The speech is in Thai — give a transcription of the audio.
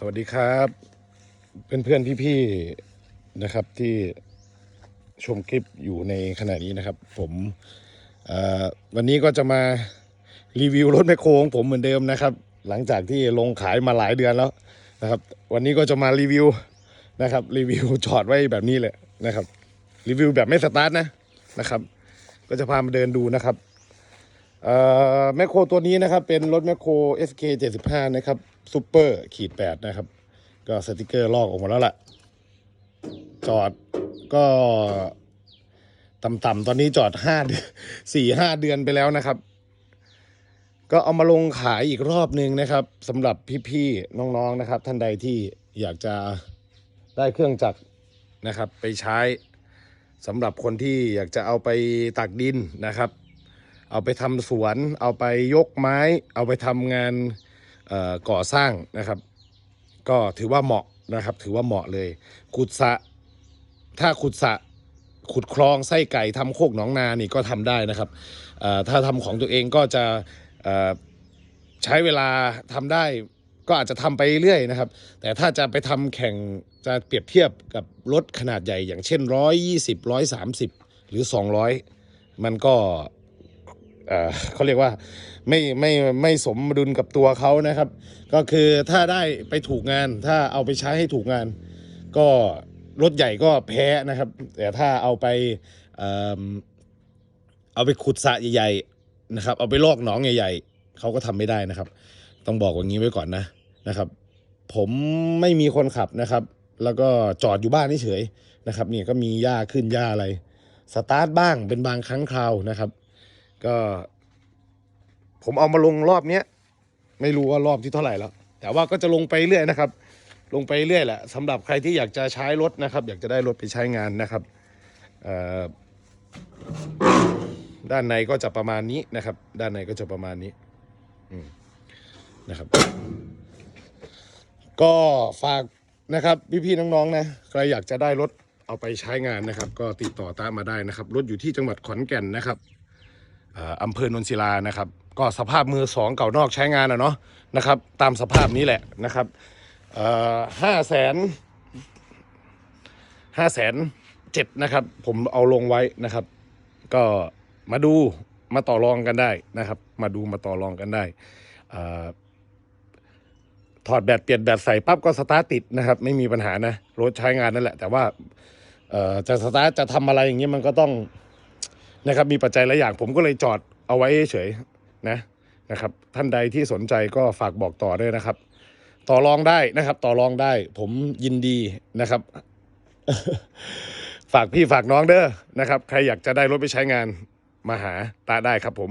สวัสดีครับ เพื่อนเพื่อนๆพี่ๆนะครับที่ชมคลิปอยู่ในขณะนี้นะครับ ผมวันนี้ก็จะมารีวิวรถแมคโครของผมเหมือนเดิมนะครับ หลังจากที่ลงขายมาหลายเดือนแล้วนะครับ วันนี้ก็จะมารีวิวนะครับรีวิวจอดไว้แบบนี้เลยนะครับ รีวิวแบบไม่สตาร์ทนะนะครับ ก็จะพามาเดินดูนะครับแมคโครตัวนี้นะครับเป็นรถแมคโคร SK 75 นะครับ ซูเปอร์ขีด8นะครับ ก็สติกเกอร์ลอกออกมาแล้วล่ะ จอดก็ต่ำๆตอนนี้จอดห้าเดือนสี่ห้าเดือนไปแล้วนะครับ ก็เอามาลงขายอีกรอบหนึ่งนะครับสำหรับพี่ๆน้องๆนะครับ ท่านใดที่อยากจะได้เครื่องจักรนะครับ ไปใช้สำหรับคนที่อยากจะเอาไปตักดินนะครับ เอาไปทำสวน เอาไปยกไม้ เอาไปทำงาน ก่อสร้างนะครับ ก็ถือว่าเหมาะนะครับ ถือว่าเหมาะเลย ขุดสะถ้าขุดสะขุดคลองไส้ไก่ทำโคกหนองนานี่ก็ทำได้นะครับถ้าทำของตัวเองก็จะใช้เวลาทำได้ก็อาจจะทำไปเรื่อยนะครับ แต่ถ้าจะไปทำแข่งจะเปรียบเทียบกับรถขนาดใหญ่ อย่างเช่น 120 130 หรือ 200 มันก็ เขาเรียกว่าไม่ไม่ไม่สมดุลกับตัวเขานะครับ ก็คือถ้าได้ไปถูกงาน ถ้าเอาไปใช้ให้ถูกงาน ก็รถใหญ่ก็แพ้นะครับ แต่ถ้าเอาไปเอาไปขุดสระใหญ่ๆนะครับ เอาไปลอกหนองใหญ่ ๆเขาก็ทำไม่ได้นะครับ ต้องบอกอย่างนี้ไว้ก่อนนะนะครับ ผมไม่มีคนขับนะครับ แล้วก็จอดอยู่บ้านเฉยๆนะครับเนี่ยก็มีหญ้าขึ้นหญ้าอะไรสตาร์ทบ้างเป็นบางครั้งคราวนะครับ ก็ ผมเอามาลงรอบเนี้ยไม่รู้ว่ารอบที่เท่าไหร่แล้ว แต่ว่าก็จะลงไปเรื่อยนะครับ ลงไปเรื่อยแหละสำหรับใครที่อยากจะใช้รถนะครับ อยากจะได้รถไปใช้งานนะครับด้านในก็จะประมาณนี้นะครับ ด้านในก็จะประมาณนี้นะครับ ก็ฝากนะครับพี่ๆน้องๆนะใครอยากจะได้รถเอาไปใช้งานนะครับ ก็ติดต่อตามมาได้นะครับ รถอยู่ที่จังหวัดขอนแก่นนะครับ อำเภอนนศิลานะครับ ก็สภาพมือสองเก่านอกใช้งานอะเนาะนะครับตามสภาพนี้แหละนะครับห้าแสนห้าแสนเจ็ดนะครับ ผมเอาลงไว้นะครับ ก็มาดูมาต่อรองกันได้นะครับ มาดูมาต่อรองกันได้ถอดแบตเปลี่ยนแบตใส่ปั๊บก็สตาร์ทติดนะครับ ไม่มีปัญหานะรถใช้งานนั่นแหละ แต่ว่าจะสตาร์ทจะทำอะไรอย่างเงี้ยมันก็ต้อง นะครับมีปัจจัยหลายอย่างผมก็เลยจอดเอาไว้เฉยนะนะครับ ท่านใดที่สนใจก็ฝากบอกต่อด้วยนะครับ ต่อรองได้นะครับ ต่อรองได้ ผมยินดีนะครับ ฝากพี่ฝากน้องเด้อนะครับ ใครอยากจะได้รถไปใช้งานมาหาตาได้ครับผม